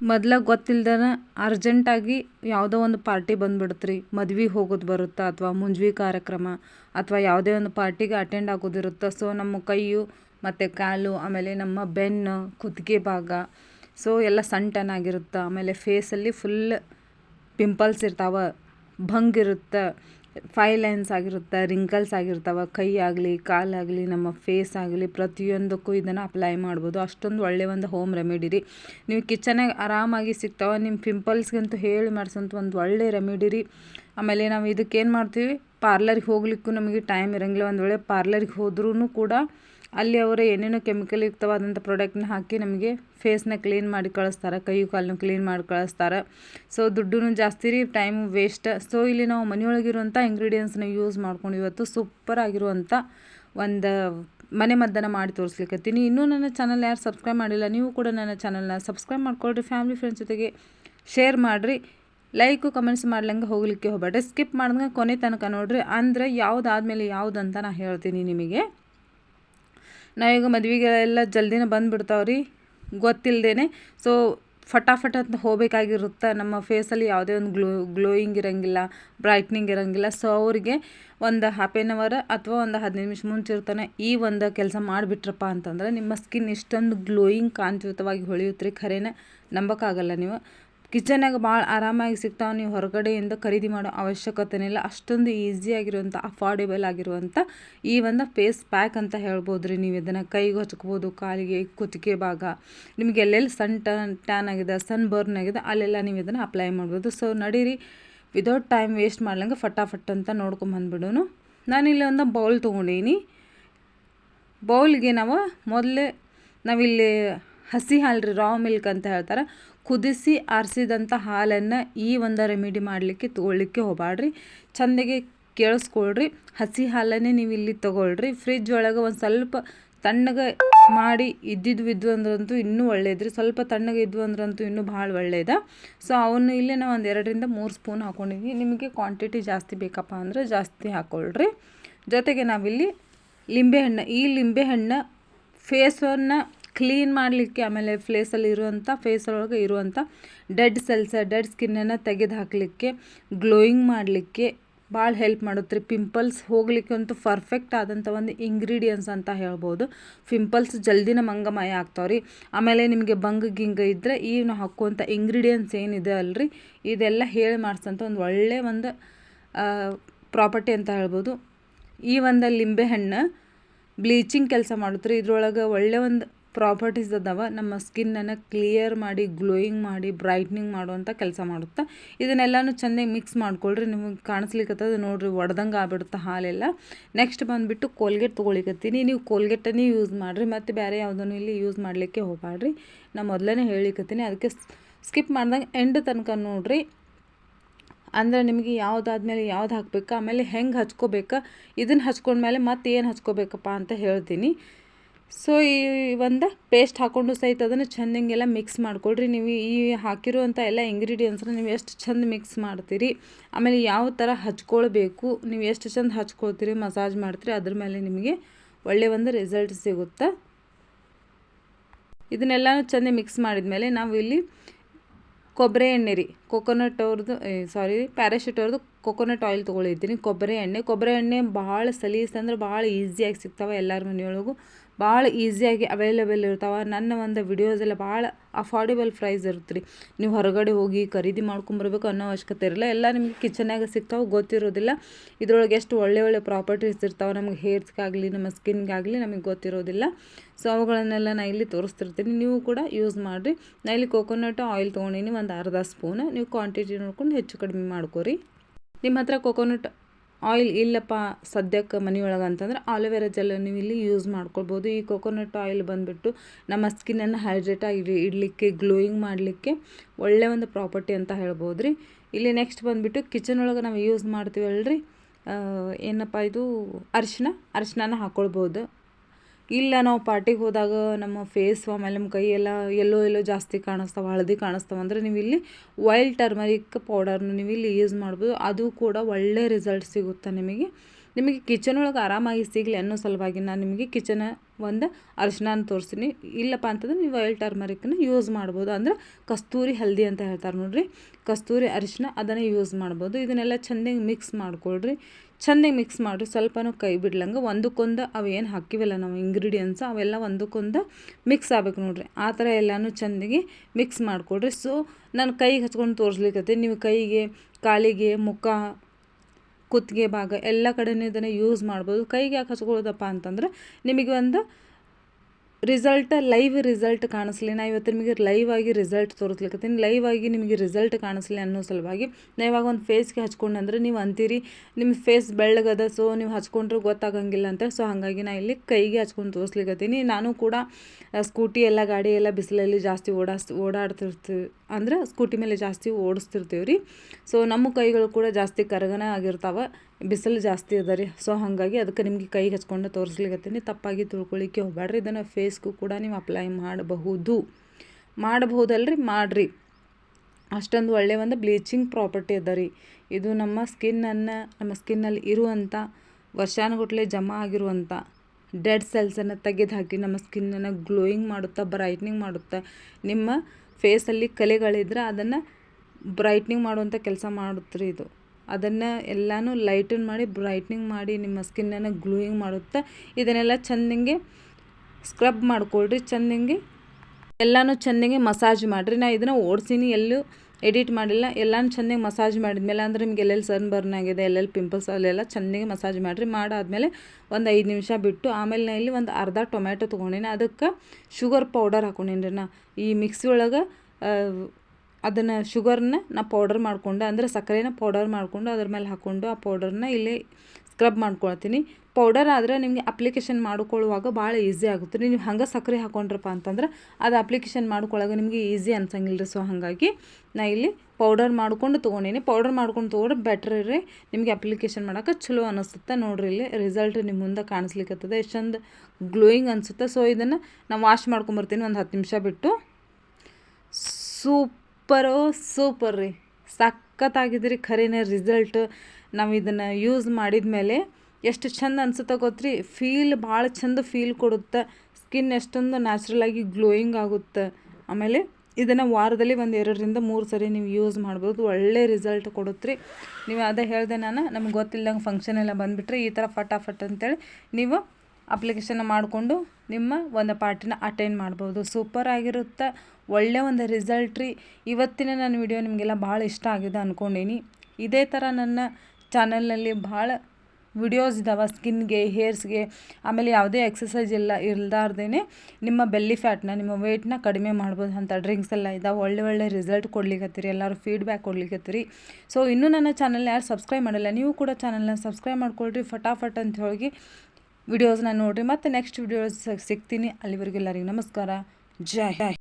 ಮೊದ್ಲ ಗೊತ್ತಿಲ್ದನ ಅರ್ಜೆಂಟಾಗಿ ಯಾವುದೋ ಒಂದು ಪಾರ್ಟಿ ಬಂದ್ಬಿಡುತ್ತೆ ರೀ ಹೋಗೋದು ಬರುತ್ತೆ ಅಥವಾ ಮುಂಜಿ ಕಾರ್ಯಕ್ರಮ ಅಥವಾ ಯಾವುದೇ ಒಂದು ಪಾರ್ಟಿಗೆ ಅಟೆಂಡ್ ಆಗೋದಿರುತ್ತೆ ಸೊ ನಮ್ಮ ಕೈಯು ಮತ್ತು ಕಾಲು, ಆಮೇಲೆ ನಮ್ಮ ಬೆನ್ನು ಕುತ್ತಿಗೆ ಭಾಗ. ಸೊ ಎಲ್ಲ ಸಣ್ಣ ಆಮೇಲೆ ಫೇಸಲ್ಲಿ ಫುಲ್ ಪಿಂಪಲ್ಸ್ ಇರ್ತಾವೆ. ಭಂಗಿರುತ್ತೆ ಫೈ ಲೈನ್ಸ್ ಆಗಿರುತ್ತೆ ರಿಂಕಲ್ಸ್ ಆಗಿರ್ತಾವೆ, ಕೈ ಆಗಲಿ ಕಾಲಾಗಲಿ ನಮ್ಮ ಫೇಸ್ ಆಗಲಿ, ಪ್ರತಿಯೊಂದಕ್ಕೂ ಇದನ್ನು ಅಪ್ಲೈ ಮಾಡ್ಬೋದು. ಅಷ್ಟೊಂದು ಒಳ್ಳೆಯ ಒಂದು ಹೋಮ್ ರೆಮಿಡಿ ರೀ. ನೀವು ಕಿಚನಾಗೆ ಆರಾಮಾಗಿ ಸಿಗ್ತಾವೆ ನಿಮ್ಮ ಪಿಂಪಲ್ಸ್ಗಂತೂ ಹೇಳಿ ಮಾಡಿಸೋಂಥ ಒಂದು ಒಳ್ಳೆ ರೆಮಿಡಿ ರೀ. ಆಮೇಲೆ ನಾವು ಇದಕ್ಕೆ ಏನು ಮಾಡ್ತೀವಿ ಪಾರ್ಲರಿಗೆ ಹೋಗ್ಲಿಕ್ಕೂ ನಮಗೆ ಟೈಮ್ ಇರೋಂಗಿಲ್ಲ. ಒಂದು ವೇಳೆ ಪಾರ್ಲರಿಗೆ ಹೋದ್ರೂ ಕೂಡ ಅಲ್ಲಿ ಅವರು ಏನೇನೋ ಕೆಮಿಕಲ್ ಯುಕ್ತವಾದಂಥ ಪ್ರಾಡಕ್ಟ್ನ ಹಾಕಿ ನಮಗೆ ಫೇಸ್ನ ಕ್ಲೀನ್ ಮಾಡಿ ಕಳಿಸ್ತಾರೆ ಕೈ ಕಾಲನ್ನು ಕ್ಲೀನ್ ಮಾಡಿ ಕಳಿಸ್ತಾರೆ. ಸೊ ದುಡ್ಡು ಜಾಸ್ತಿ ರೀ ಟೈಮ್ ವೇಸ್ಟ್ ಸೊ ಇಲ್ಲಿ ನಾವು ಮನೆಯೊಳಗಿರುವಂಥ ಇಂಗ್ರೀಡಿಯೆಂಟ್ಸ್ನ ಯೂಸ್ ಮಾಡ್ಕೊಂಡು ಇವತ್ತು ಸೂಪರ್ ಆಗಿರುವಂಥ ಒಂದು ಮನೆ ಮದ್ದನ್ನು ಮಾಡಿ ತೋರಿಸ್ಲಿಕ್ಕತ್ತೀನಿ ಇನ್ನೂ ನನ್ನ ಚಾನಲ್ ಯಾರು ಸಬ್ಸ್ಕ್ರೈಬ್ ಮಾಡಿಲ್ಲ, ನೀವು ಕೂಡ ನನ್ನ ಚಾನಲ್ನ ಸಬ್ಸ್ಕ್ರೈಬ್ ಮಾಡ್ಕೊಳ್ರಿ ಫ್ಯಾಮಿಲಿ ಫ್ರೆಂಡ್ಸ್ ಜೊತೆಗೆ ಶೇರ್ ಮಾಡಿರಿ. ಲೈಕು ಕಮೆಂಟ್ಸ್ ಮಾಡ್ಲಂಗೆ ಹೋಗ್ಲಿಕ್ಕೆ ಹೋಗ್ಬೇಡ್ರಿ ಸ್ಕಿಪ್ ಮಾಡ್ದಂಗೆ ಕೊನೆ ತನಕ ನೋಡ್ರಿ. ಅಂದರೆ ಯಾವುದಾದ್ಮೇಲೆ ಯಾವುದಂತ ನಾನು ಹೇಳ್ತೀನಿ ನಿಮಗೆ. ನಾವೀಗ ಮದ್ವೆಗೆಲ್ಲ ಜಲ್ದಿನೇ ಬಂದುಬಿಡ್ತಾವೆ ರೀ ಗೊತ್ತಿಲ್ಲದೇ ಸೊ ಫಟಾಫಟ್ ಅಂತ ಹೋಗಬೇಕಾಗಿರುತ್ತೆ. ನಮ್ಮ ಫೇಸಲ್ಲಿ ಯಾವುದೇ ಒಂದು ಗ್ಲೋ ಗ್ಲೋಯಿಂಗ್ ಇರೋಂಗಿಲ್ಲ ಬ್ರೈಟ್ನಿಂಗ್ ಇರೋಂಗಿಲ್ಲ. ಸೊ ಅವರಿಗೆ ಒಂದು ಹಾಫ್ ಎನ್ ಅವರ್ ಅಥವಾ ಒಂದು ಹದಿನೈದು ನಿಮಿಷ ಮುಂಚೆ ಇರ್ತಾನೆ ಈ ಒಂದು ಕೆಲಸ ಮಾಡಿಬಿಟ್ರಪ್ಪ ಅಂತಂದ್ರೆ ನಿಮ್ಮ ಸ್ಕಿನ್ ಇಷ್ಟೊಂದು ಗ್ಲೋಯಿಂಗ್ ಕಾಂತಿಯುತವಾಗಿ ಹೊಳೆಯುತ್ತೆ ರೀ ಖರೇನ? ನಂಬೋಕ್ಕಾಗಲ್ಲ ನೀವು. ಕಿಚನಾಗ ಭಾಳ ಆರಾಮಾಗಿ ಸಿಗ್ತಾವೆ, ನೀವು ಹೊರಗಡೆಯಿಂದ ಖರೀದಿ ಮಾಡೋ ಅವಶ್ಯಕತೆನೇ ಇಲ್ಲ ಅಷ್ಟೊಂದು ಈಸಿಯಾಗಿರುವಂಥ, ಅಫೋರ್ಡೆಬಲ್ ಆಗಿರುವಂಥ ಈ ಒಂದು ಫೇಸ್ ಪ್ಯಾಕ್ ಅಂತ ಹೇಳ್ಬೋದು ರೀ ನೀವು. ಇದನ್ನು ಕೈಗೆ ಹಚ್ಕೋಬೋದು ಕಾಲಿಗೆ ಕುತ್ತಿಗೆ ಭಾಗ. ನಿಮಗೆ ಎಲ್ಲೆಲ್ಲಿ ಸನ್ ಟನ್, ಟ್ಯಾನ್ ಆಗಿದೆ, ಸನ್ ಬರ್ನ್ ಆಗಿದೆ, ಅಲ್ಲೆಲ್ಲ ನೀವು ಇದನ್ನು ಅಪ್ಲೈ ಮಾಡ್ಬೋದು. ಸೊ ನಡೀರಿ ವಿದೌಟ್ ಟೈಮ್ ವೇಸ್ಟ್ ಮಾಡ್ಲಂಗೆ ಫಟಾಫಟ್ ಅಂತ ನೋಡ್ಕೊಂಬಂದ್ಬಿಡೋನು ನಾನಿಲ್ಲಿ ಒಂದು ಬೌಲ್ ತೊಗೊಂಡೀನಿ. ಬೌಲ್ಗೆ ನಾವು ಮೊದಲೇ ನಾವಿಲ್ಲಿ ಹಸಿ ಹಾಲು ರೀ ರಾ ಮಿಲ್ಕ್ ಅಂತ ಹೇಳ್ತಾರೆ. ಕುದಿಸಿ ಆರಿಸಿದಂಥ ಹಾಲನ್ನು ಈ ಒಂದು ರೆಮಿಡಿ ಮಾಡಲಿಕ್ಕೆ ತೊಗೊಳ್ಲಿಕ್ಕೆ ಹೋಗಬಾಡ್ರಿ ಚಂದಗೆ ಕೇಳಿಸ್ಕೊಳ್ರಿ. ಹಸಿ ಹಾಲನ್ನೇ ನೀವು ಇಲ್ಲಿ ತೊಗೊಳ್ರಿ. ಫ್ರಿಜ್ ಒಳಗೆ ಒಂದು ಸ್ವಲ್ಪ ತಣ್ಣಗೆ ಮಾಡಿ ಇದ್ದಿದ್ದು ಇದ್ವು ಅಂದ್ರಂತೂ ಇನ್ನೂ ಒಳ್ಳೇದ್ರಿ. ಸ್ವಲ್ಪ ತಣ್ಣಗೆ ಇದ್ವು ಅಂದ್ರಂತೂ ಇನ್ನೂ ಭಾಳ ಒಳ್ಳೆಯದ ಸೊ ಅವನು ಇಲ್ಲೇ ನಾವು ಒಂದು ಎರಡರಿಂದ ಮೂರು ಸ್ಪೂನ್ ಹಾಕ್ಕೊಂಡಿದ್ವಿ ನಿಮಗೆ ಕ್ವಾಂಟಿಟಿ ಜಾಸ್ತಿ ಬೇಕಪ್ಪ ಅಂದರೆ ಜಾಸ್ತಿ ಹಾಕ್ಕೊಳ್ರಿ ಜೊತೆಗೆ ನಾವಿಲ್ಲಿ ಲಿಂಬೆಹಣ್ಣು ಈ ಲಿಂಬೆಹಣ್ಣು ಫೇಸನ್ನು ಕ್ಲೀನ್ ಮಾಡಲಿಕ್ಕೆ ಆಮೇಲೆ ಫ್ಲೇಸಲ್ಲಿ ಇರುವಂಥ ಫೇಸ್ ಒಳಗೆ ಇರುವಂಥ ಡೆಡ್ ಸೆಲ್ಸ್ ಡೆಡ್ ಸ್ಕಿನ್ನನ್ನು ತೆಗೆದು ಹಾಕಲಿಕ್ಕೆ ಗ್ಲೋಯಿಂಗ್ ಮಾಡಲಿಕ್ಕೆ ಭಾಳ ಹೆಲ್ಪ್ ಮಾಡುತ್ತೆ ರೀ. ಪಿಂಪಲ್ಸ್ ಹೋಗಲಿಕ್ಕೆ ಅಂತೂ ಪರ್ಫೆಕ್ಟ್ ಆದಂಥ ಒಂದು ಇಂಗ್ರೀಡಿಯೆಂಟ್ಸ್ ಅಂತ ಹೇಳ್ಬೋದು. ಪಿಂಪಲ್ಸ್ ಜಲ್ದಿನ ಮಂಗಮಯ ಆಗ್ತಾವೆ ರೀ. ಆಮೇಲೆ ನಿಮಗೆ ಬಂಗ ಗಿಂಗ ಇದ್ದರೆ ಈ ನಾವು ಹಾಕುವಂಥ ಇಂಗ್ರೀಡಿಯೆಂಟ್ಸ್ ಏನಿದೆ ಅಲ್ರಿ, ಇದೆಲ್ಲ ಹೇಳಿ ಮಾಡಿಸೋಂಥ ಒಂದು ಒಳ್ಳೆಯ ಒಂದು ಪ್ರಾಪರ್ಟಿ ಅಂತ ಹೇಳ್ಬೋದು. ಈ ಒಂದು ಲಿಂಬೆಹಣ್ಣು ಬ್ಲೀಚಿಂಗ್ ಕೆಲಸ ಮಾಡುತ್ತೆ ರೀ. ಇದ್ರೊಳಗೆ ಒಳ್ಳೆಯ ಒಂದು ಪ್ರಾಪರ್ಟೀಸ್ ಅದಾವ, ನಮ್ಮ ಸ್ಕಿನ್ನನ್ನು ಕ್ಲಿಯರ್ ಮಾಡಿ ಗ್ಲೋಯಿಂಗ್ ಮಾಡಿ ಬ್ರೈಟ್ನಿಂಗ್ ಮಾಡುವಂಥ ಕೆಲಸ ಮಾಡುತ್ತೆ. ಇದನ್ನೆಲ್ಲನೂ ಚೆನ್ನಾಗಿ ಮಿಕ್ಸ್ ಮಾಡ್ಕೊಳ್ರಿ, ನಿಮಗೆ ಕಾಣಿಸ್ಲಿಕ್ಕತ್ತದ ನೋಡಿರಿ ಒಡ್ದಂಗೆ ಆಗ್ಬಿಡುತ್ತೆ ಹಾಲೆಲ್ಲ. ನೆಕ್ಸ್ಟ್ ಬಂದುಬಿಟ್ಟು ಕೋಲ್ಗೇಟ್ ತೊಗೊಳಿಕತ್ತೀನಿ ನೀವು ಕೋಲ್ಗೇಟನ್ನೇ ಯೂಸ್ ಮಾಡಿರಿ, ಮತ್ತು ಬೇರೆ ಯಾವುದನ್ನು ಇಲ್ಲಿ ಯೂಸ್ ಮಾಡಲಿಕ್ಕೆ ಹೋಗಬೇಡ್ರಿ ನಾನು ಮೊದಲೇ ಹೇಳಿಕತ್ತೀನಿ. ಅದಕ್ಕೆ ಸ್ಕಿಪ್ ಮಾಡ್ದಂಗೆ ಎಂಡ್ ತನಕ ನೋಡಿರಿ. ಅಂದರೆ ನಿಮಗೆ ಯಾವುದಾದ್ಮೇಲೆ ಯಾವ್ದು ಹಾಕ್ಬೇಕು, ಆಮೇಲೆ ಹೆಂಗೆ ಹಚ್ಕೋಬೇಕು ಇದನ್ನು ಹಚ್ಕೊಂಡ್ಮೇಲೆ ಮತ್ತೆ ಏನು ಹಚ್ಕೋಬೇಕಪ್ಪ ಅಂತ ಹೇಳ್ತೀನಿ. ಸೊ ಈ ಒಂದು ಪೇಸ್ಟ್ ಹಾಕ್ಕೊಂಡು ಸಹಿತ ಅದನ್ನು ಚೆಂದಂಗೆಲ್ಲ ಮಿಕ್ಸ್ ಮಾಡ್ಕೊಳ್ರಿ. ನೀವು ಈ ಹಾಕಿರುವಂಥ ಎಲ್ಲ ಇಂಗ್ರೀಡಿಯೆಂಟ್ಸ್ನ ನೀವು ಎಷ್ಟು ಚೆಂದ ಮಿಕ್ಸ್ ಮಾಡ್ತೀರಿ, ಆಮೇಲೆ ಯಾವ ಥರ ಹಚ್ಕೊಳ್ಬೇಕು, ನೀವು ಎಷ್ಟು ಚೆಂದ ಹಚ್ಕೊಳ್ತೀರಿ ಮಸಾಜ್ ಮಾಡ್ತೀರಿ, ಅದ್ರ ಮೇಲೆ ನಿಮಗೆ ಒಳ್ಳೆಯ ಒಂದು ರಿಸಲ್ಟ್ ಸಿಗುತ್ತೆ. ಇದನ್ನೆಲ್ಲನೂ ಚೆಂದ ಮಿಕ್ಸ್ ಮಾಡಿದ ಮೇಲೆ ನಾವು ಇಲ್ಲಿ ಕೊಬ್ಬರಿ ಎಣ್ಣೆ ರೀ ಕೊಕೊನಟ್ ಅವ್ರದ್ದು ಸಾರಿ ಪ್ಯಾರಾಶೂಟ್ ಅವ್ರದ್ದು ಕೊಕೊನಟ್ ಆಯಿಲ್ ತೊಗೊಳಿದ್ದೀನಿ ಕೊಬ್ಬರಿ ಎಣ್ಣೆ. ಕೊಬ್ಬರಿ ಎಣ್ಣೆ ಭಾಳ ಸಲೀಸ್ ಅಂದ್ರೆ ಭಾಳ ಈಸಿಯಾಗಿ ಸಿಗ್ತಾವೆ ಎಲ್ಲರ ಮನೆಯೊಳಗೂ. ಭಾಳ ಈಸಿಯಾಗಿ ಅವೈಲೇಬಲ್ ಇರ್ತಾವೆ. ನನ್ನ ಒಂದು ವಿಡಿಯೋಸ್ ಎಲ್ಲ ಭಾಳ ಅಫೋರ್ಡೆಬಲ್ ಪ್ರೈಸ್ ಇರುತ್ತೆ ರೀ ನೀವು ಹೊರಗಡೆ ಹೋಗಿ ಖರೀದಿ ಮಾಡ್ಕೊಂಬರ್ಬೇಕು ಅನ್ನೋ ಅವಶ್ಯಕತೆ ಇರಲ್ಲ. ಎಲ್ಲ ನಿಮಗೆ ಕಿಚನ್ನಾಗ ಸಿಗ್ತಾವೆ, ಗೊತ್ತಿರೋದಿಲ್ಲ. ಇದ್ರೊಳಗೆ ಎಷ್ಟು ಒಳ್ಳೆ ಒಳ್ಳೆ ಪ್ರಾಪರ್ಟೀಸ್ ಇರ್ತಾವೆ, ನಮಗೆ ಹೇರ್ಸ್ಗಾಗಲಿ ನಮ್ಮ ಸ್ಕಿನ್ಗಾಗಲಿ ನಮಗೆ ಗೊತ್ತಿರೋದಿಲ್ಲ. ಸೊ ಅವುಗಳನ್ನೆಲ್ಲ ನಾನು ಇಲ್ಲಿ ತೋರಿಸ್ತಿರ್ತೀನಿ. ನೀವು ಕೂಡ ಯೂಸ್ ಮಾಡಿರಿ. ನಾನು ಇಲ್ಲಿ ಕೊಕೊನಟ್ ಆಯಿಲ್ ತೊಗೊಂಡಿನಿ, ಒಂದು ಅರ್ಧ ಸ್ಪೂನ್ ನೀವು ಕ್ವಾಂಟಿಟಿ ನೋಡ್ಕೊಂಡು ಹೆಚ್ಚು ಕಡಿಮೆ ಮಾಡ್ಕೊರಿ. ನಿಮ್ಮ ಹತ್ರ ಕೊಕೊನಟ್ ಆಯಿಲ್ ಇಲ್ಲಪ್ಪ ಸದ್ಯಕ್ಕೆ ಮನೆಯೊಳಗೆ ಅಂತಂದ್ರೆ ಆಲೋವೆರಾ ಜೆಲ್ ನೀವು ಇಲ್ಲಿ ಯೂಸ್ ಮಾಡ್ಕೊಳ್ಬೋದು. ಈ ಕೊಕೊನಟ್ ಆಯಿಲ್ ಬಂದುಬಿಟ್ಟು ನಮ್ಮ ಸ್ಕಿನ್ನನ್ನು ಹೈಡ್ರೇಟ್ ಆಗಿ ಇಡಲಿಕ್ಕೆ ಗ್ಲೋಯಿಂಗ್ ಮಾಡಲಿಕ್ಕೆ ಒಳ್ಳೆಯ ಒಂದು ಪ್ರಾಪರ್ಟಿ ಅಂತ ಹೇಳ್ಬೋದು ರೀ ಇಲ್ಲಿ ನೆಕ್ಸ್ಟ್ ಬಂದುಬಿಟ್ಟು ಕಿಚನ್ ಒಳಗೆ ನಾವು ಯೂಸ್ ಮಾಡ್ತೀವಲ್ರಿ ಏನಪ್ಪ ಇದು ಅರಿಶಿನ ಅರಿಶಿನ ಹಾಕ್ಕೊಳ್ಬೋದು ಇಲ್ಲ, ನಾವು ಪಾರ್ಟಿಗೆ ಹೋದಾಗ ನಮ್ಮ ಫೇಸ್ ಆಮೇಲೆ ನಮ್ಮ ಕೈ ಎಲ್ಲ ಎಲ್ಲೋ ಎಲ್ಲೋ ಜಾಸ್ತಿ ಕಾಣಿಸ್ತಾವೆ, ಹಳದಿ ಕಾಣಿಸ್ತಾವೆ ಅಂದರೆ ನೀವು ಇಲ್ಲಿ ವೈಲ್ಡ್ ಟರ್ಮರಿಕ್ ಪೌಡರ್ನ ನೀವು ಇಲ್ಲಿ ಯೂಸ್ ಮಾಡ್ಬೋದು. ಅದು ಕೂಡ ಒಳ್ಳೆ ರಿಸಲ್ಟ್ ಸಿಗುತ್ತೆ ನಿಮಗೆ. ನಿಮಗೆ ಕಿಚನ್ ಒಳಗೆ ಆರಾಮಾಗಿ ಸಿಗಲಿ ಅನ್ನೋ ಸಲುವಾಗಿ ನಾನು ನಿಮಗೆ ಕಿಚನ ಒಂದು ಅರಿಶಿನ ತೋರಿಸ್ತೀನಿ. ಇಲ್ಲಪ್ಪ ಅಂತಂದ್ರೆ ನೀವು ಆಯಿಲ್ ಟರ್ಮರಿಕ್ನ ಯೂಸ್ ಮಾಡ್ಬೋದು. ಅಂದ್ರೆ ಕಸ್ತೂರಿ ಹಲ್ದಿ ಅಂತ ಹೇಳ್ತಾರೆ ನೋಡಿರಿ. ಕಸ್ತೂರಿ ಅರಿಶಿನ ಅದನ್ನು ಯೂಸ್ ಮಾಡ್ಬೋದು. ಇದನ್ನೆಲ್ಲ ಚೆಂದಾಗಿ ಮಿಕ್ಸ್ ಮಾಡ್ಕೊಳ್ರಿ. ಚೆಂದಾಗಿ ಮಿಕ್ಸ್ ಮಾಡಿರಿ. ಸ್ವಲ್ಪನೂ ಕೈ ಬಿಡ್ಲಂಗೆ. ಒಂದಕ್ಕೊಂದು ಅವೇನು ಹಾಕಿವಲ್ಲ ನಾವು ಇಂಗ್ರೀಡಿಯೆಂಟ್ಸ್ ಅವೆಲ್ಲ ಒಂದಕ್ಕೊಂದು ಮಿಕ್ಸ್ ಆಗ್ಬೇಕು ನೋಡ್ರಿ. ಆ ಥರ ಎಲ್ಲನೂ ಚೆಂದಾಗಿ ಮಿಕ್ಸ್ ಮಾಡಿಕೊಡ್ರಿ ಸೊ ನಾನು ಕೈಗೆ ಹಚ್ಕೊಂಡು ತೋರಿಸ್ಲಿಕ್ಕತ್ತೆ ನೀವು ಕೈಗೆ, ಕಾಲಿಗೆ, ಮುಖ ಕುತ್ತಿಗೆ ಭಾಗ ಎಲ್ಲ ಕಡೆನೂ ಇದನ್ನು ಯೂಸ್ ಮಾಡ್ಬೋದು. ಕೈಗೆ ಯಾಕೆ ಹಚ್ಕೊಳ್ಳೋದಪ್ಪ ಅಂತಂದ್ರೆ ನಿಮಗೆ ಒಂದು ರಿಸಲ್ಟ್ ಲೈವ್ ರಿಸಲ್ಟ್ ಕಾಣಿಸ್ಲಿ. ನಾ ಇವತ್ತು ನಿಮಗೆ ಲೈವ್ ಆಗಿ ರಿಸಲ್ಟ್ ತೋರಿಸ್ಲಿಕ್ಕತ್ತೀನಿ ಲೈವ್ ಆಗಿ ನಿಮಗೆ ರಿಸಲ್ಟ್ ಕಾಣಿಸ್ಲಿ ಅನ್ನೋ ಸಲುವಾಗಿ ನಾ ಇವಾಗ ಒಂದು ಫೇಸ್ಗೆ ಹಚ್ಕೊಂಡು ಅಂದ್ರೆ ನೀವು ಅಂತೀರಿ ನಿಮ್ಮ ಫೇಸ್ ಬೆಳ್ಳಗದ ಸೊ ನೀವು ಹಚ್ಕೊಂಡ್ರೆ ಗೊತ್ತಾಗಂಗಿಲ್ಲ ಅಂತ ಸೊ ಹಾಗಾಗಿ ನಾ ಇಲ್ಲಿ ಕೈಗೆ ಹಚ್ಕೊಂಡು ತೋರಿಸ್ಲಿಕ್ಕತ್ತೀನಿ ನಾನು ಕೂಡ ಸ್ಕೂಟಿ ಎಲ್ಲ, ಗಾಡಿ ಎಲ್ಲ ಬಿಸಿಲಲ್ಲಿ ಜಾಸ್ತಿ ಓಡಾಸ್ ಓಡಾಡ್ತಿರ್ತೀವಿ ಅಂದ್ರೆ ಸ್ಕೂಟಿ ಮೇಲೆ ಜಾಸ್ತಿ ಓಡಿಸ್ತಿರ್ತೀವಿ ರೀ ಸೊ ನಮ್ಮ ಕೈಗಳು ಕೂಡ ಜಾಸ್ತಿ ಕರಗನ ಆಗಿರ್ತಾವೆ. ಬಿಸಿಲು ಜಾಸ್ತಿ ಅದ ರೀ. ಸೊ ಹಾಗಾಗಿ ಅದಕ್ಕೆ ನಿಮಗೆ ಕೈಗೆ ಹಚ್ಕೊಂಡು ತೋರಿಸ್ಲಿಕ್ಕತ್ತೀನಿ ತಪ್ಪಾಗಿ ತಿಳ್ಕೊಳ್ಳಿಕ್ಕೆ ಹೋಗ್ಬೇಡ್ರಿ ಇದನ್ನು ಫೇಸ್ಗೂ ಕೂಡ ನೀವು ಅಪ್ಲೈ ಮಾಡಬಹುದು. ಮಾಡಬಹುದಲ್ರಿ? ಮಾಡಿರಿ. ಅಷ್ಟೊಂದು ಒಳ್ಳೆಯ ಒಂದು ಬ್ಲೀಚಿಂಗ್ ಪ್ರಾಪರ್ಟಿ ಅದ ರೀ. ಇದು ನಮ್ಮ ಸ್ಕಿನ್ನನ್ನು ನಮ್ಮ ಸ್ಕಿನ್ನಲ್ಲಿ ಇರುವಂಥ ವರ್ಷಾನುಗಟ್ಟಲೆ ಜಮಾ ಆಗಿರುವಂಥ ಡೆಡ್ ಸೆಲ್ಸನ್ನು ತೆಗೆದು ಹಾಕಿ ನಮ್ಮ ಸ್ಕಿನ್ನನ್ನು ಗ್ಲೋಯಿಂಗ್ ಮಾಡುತ್ತಾ ಬ್ರೈಟ್ನಿಂಗ್ ಮಾಡುತ್ತಾ, ನಿಮ್ಮ ಫೇಸಲ್ಲಿ ಕಲೆಗಳಿದ್ರೆ ಅದನ್ನು ಬ್ರೈಟ್ನಿಂಗ್ ಮಾಡುವಂಥ ಕೆಲಸ ಮಾಡುತ್ತೆ ಇದು. ಅದನ್ನು ಎಲ್ಲನೂ ಲೈಟನ್ ಮಾಡಿ ಬ್ರೈಟ್ನಿಂಗ್ ಮಾಡಿ ನಿಮ್ಮ ಸ್ಕಿನ್ನನ್ನು ಗ್ಲೂಯಿಂಗ್ ಮಾಡುತ್ತೆ ಇದನ್ನೆಲ್ಲ ಚೆಂದಂಗೆ ಸ್ಕ್ರಬ್ ಮಾಡ್ಕೊಳ್ರಿ, ಚೆಂದಂಗೆ ಎಲ್ಲನೂ ಚೆಂದಂಗೆ ಮಸಾಜ್ ಮಾಡಿರಿ. ನಾ ಇದನ್ನು ಓಡಿಸೀನಿ, ಎಲ್ಲೂ ಎಡಿಟ್ ಮಾಡಿಲ್ಲ, ಎಲ್ಲಾನು ಚೆಂದಾಗಿ ಮಸಾಜ್ ಮಾಡಿದ್ಮೇಲೆ ಅಂದ್ರೆ ನಿಮ್ಗೆ ಎಲ್ಲೆಲ್ಲಿ ಸನ್ ಬರ್ನ್ ಆಗಿದೆ, ಎಲ್ಲೆಲ್ಲಿ ಪಿಂಪಲ್ಸ್ ಅಲ್ಲೆಲ್ಲ ಚೆಂದಾಗಿ ಮಸಾಜ್ ಮಾಡಿರಿ. ಮಾಡಾದ್ಮೇಲೆ ಒಂದು ಐದು ನಿಮಿಷ ಬಿಟ್ಟು ಆಮೇಲೆ ನಾ ಇಲ್ಲಿ ಒಂದು ಅರ್ಧ ಟೊಮ್ಯಾಟೊ ತೊಗೊಂಡಿನಿ. ಅದಕ್ಕೆ ಶುಗರ್ ಪೌಡರ್ ಹಾಕೊಂಡಿನಿ ರೀ ನಾ. ಈ ಮಿಕ್ಸಿ ಒಳಗೆ ಅದನ್ನು ಶುಗರ್ನ ನಾ ಪೌಡರ್ ಮಾಡಿಕೊಂಡು. ಅಂದರೆ ಸಕ್ಕರೆನ ಪೌಡರ್ ಮಾಡಿಕೊಂಡು ಅದ್ರ ಮೇಲೆ ಹಾಕ್ಕೊಂಡು ಆ ಪೌಡರ್ನ ಇಲ್ಲಿ ಸ್ಕ್ರಬ್ ಮಾಡ್ಕೊಳ್ತೀನಿ. ಪೌಡರ್ ಆದರೆ ನಿಮಗೆ ಅಪ್ಲಿಕೇಶನ್ ಮಾಡ್ಕೊಳ್ಳುವಾಗ ಭಾಳ ಈಸಿ ಆಗುತ್ತೆ. ನೀವು ಹಂಗೆ ಸಕ್ಕರೆ ಹಾಕೊಂಡ್ರಪ್ಪ ಅಂತಂದ್ರೆ ಅದು ಅಪ್ಲಿಕೇಶನ್ ಮಾಡ್ಕೊಳ್ಳೋಾಗ ನಿಮಗೆ ಈಸಿ ಅನ್ಸಂಗಿಲ್ಲ ರೀ ಸೊ ಹಾಗಾಗಿ ನಾ ಇಲ್ಲಿ ಪೌಡರ್ ಮಾಡ್ಕೊಂಡು ತೊಗೊಂಡೀನಿ. ಪೌಡರ್ ಮಾಡ್ಕೊಂಡು ತೊಗೊಂಡ್ರೆ ಬೆಟ್ರ್ ರೀ. ನಿಮಗೆ ಅಪ್ಲಿಕೇಶನ್ ಮಾಡೋಕೆ ಚಲೋ ಅನಿಸುತ್ತೆ ನೋಡಿರಿ ಇಲ್ಲಿ ರಿಸಲ್ಟ್ ನಿಮ್ಮ ಮುಂದೆ ಕಾಣಿಸ್ಲಿಕ್ಕತ್ತದ ಎಷ್ಟು ಚಂದ ಗ್ಲೋಯಿಂಗ್ ಅನಿಸುತ್ತೆ. ಸೊ ಇದನ್ನು ನಾವು ವಾಶ್ ಮಾಡ್ಕೊಂಬರ್ತೀನಿ ಒಂದು ಹತ್ತು ನಿಮಿಷ ಬಿಟ್ಟು. ಸೂಪರು ಸೂಪರ್ ರೀ. ಸಖತ್ತಾಗಿದೆ ರೀ ಖರೇನೆ ರಿಸಲ್ಟ್. ನಾವು ಇದನ್ನು ಯೂಸ್ ಮಾಡಿದ ಮೇಲೆ ಎಷ್ಟು ಚಂದ ಅನ್ಸುತ್ತೆ ಗೊತ್ತ್ರಿ? ಫೀಲ್ ಭಾಳ ಚಂದ ಫೀಲ್ ಕೊಡುತ್ತೆ. ಸ್ಕಿನ್ ಎಷ್ಟೊಂದು ನ್ಯಾಚುರಲಾಗಿ ಗ್ಲೋಯಿಂಗ್ ಆಗುತ್ತೆ. ಆಮೇಲೆ ಇದನ್ನು ವಾರದಲ್ಲಿ ಒಂದು ಎರಡರಿಂದ ಮೂರು ಸರಿ ನೀವು ಯೂಸ್ ಮಾಡ್ಬೋದು. ಒಳ್ಳೆ ರಿಸಲ್ಟ್ ಕೊಡುತ್ತೆ ನೀವು ಅದೇ ಹೇಳಿದೆ ನಾನು, ನಮ್ಗೆ ಗೊತ್ತಿಲ್ಲದಂಗೆ ಫಂಕ್ಷನ್ ಎಲ್ಲ ಬಂದುಬಿಟ್ರೆ ಈ ಥರ ಫಟಾಫಟ್ ಅಂತೇಳಿ ನೀವು ಅಪ್ಲಿಕೇಶನ್ ಮಾಡಿಕೊಂಡು ನಿಮ್ಮ ಒಂದು ಪಾರ್ಟಿನ ಅಟೆಂಡ್ ಮಾಡ್ಬೋದು. ಸೂಪರ್ ಆಗಿರುತ್ತೆ. ಒಳ್ಳೆಯ ಒಂದು ರಿಸಲ್ಟ್ ರೀ. ಇವತ್ತಿನ ನನ್ನ ವಿಡಿಯೋ ನಿಮಗೆಲ್ಲ ಭಾಳ ಇಷ್ಟ ಆಗಿದೆ ಅಂದ್ಕೊಂಡೀನಿ ಇದೇ ಥರ ನನ್ನ ಚಾನಲ್ನಲ್ಲಿ ಭಾಳ ವಿಡಿಯೋಸ್ ಇದ್ದಾವೆ ಸ್ಕಿನ್ಗೆ, ಹೇರ್ಸ್ಗೆ, ಆಮೇಲೆ ಯಾವುದೇ ಎಕ್ಸಸೈಸ್ ಇಲ್ಲ ಇಲ್ದಾರ್ದೇ ನಿಮ್ಮ ಬೆಲ್ಲಿ ಫ್ಯಾಟ್ನ, ನಿಮ್ಮ ವೆಯ್ಟ್ನ ಕಡಿಮೆ ಮಾಡ್ಬೋದು. ಅಂತ ಡ್ರಿಂಕ್ಸ್ ಎಲ್ಲ ಇದ್ದಾವೆ ಒಳ್ಳೆ ಒಳ್ಳೆ ರಿಸಲ್ಟ್ ಕೊಡ್ಲಿಕ್ಕತ್ತೀರಿ ಎಲ್ಲರೂ ಫೀಡ್ಬ್ಯಾಕ್ ಕೊಡ್ಲಿಕ್ಕತ್ತೀರಿ ಸೊ, ಇನ್ನೂ ನನ್ನ ಚಾನಲ್ನ ಯಾರು ಸಬ್ಸ್ಕ್ರೈಬ್ ಮಾಡಲ್ಲ, ನೀವು ಕೂಡ ಚಾನಲ್ನ ಸಬ್ಸ್ಕ್ರೈಬ್ ಮಾಡ್ಕೊಳ್ರಿ. ಫಟಾಫಟ್ ಅಂತ ಹೇಳಿ ವಿಡಿಯೋಸ್ನ ನೋಡಿರಿ. ಮತ್ತು ನೆಕ್ಸ್ಟ್ ವಿಡಿಯೋಸ್ ಸಿಗ್ತೀನಿ. ಅಲ್ಲಿವರೆಗೂ ಎಲ್ಲರಿಗೂ ನಮಸ್ಕಾರ. ಜೈ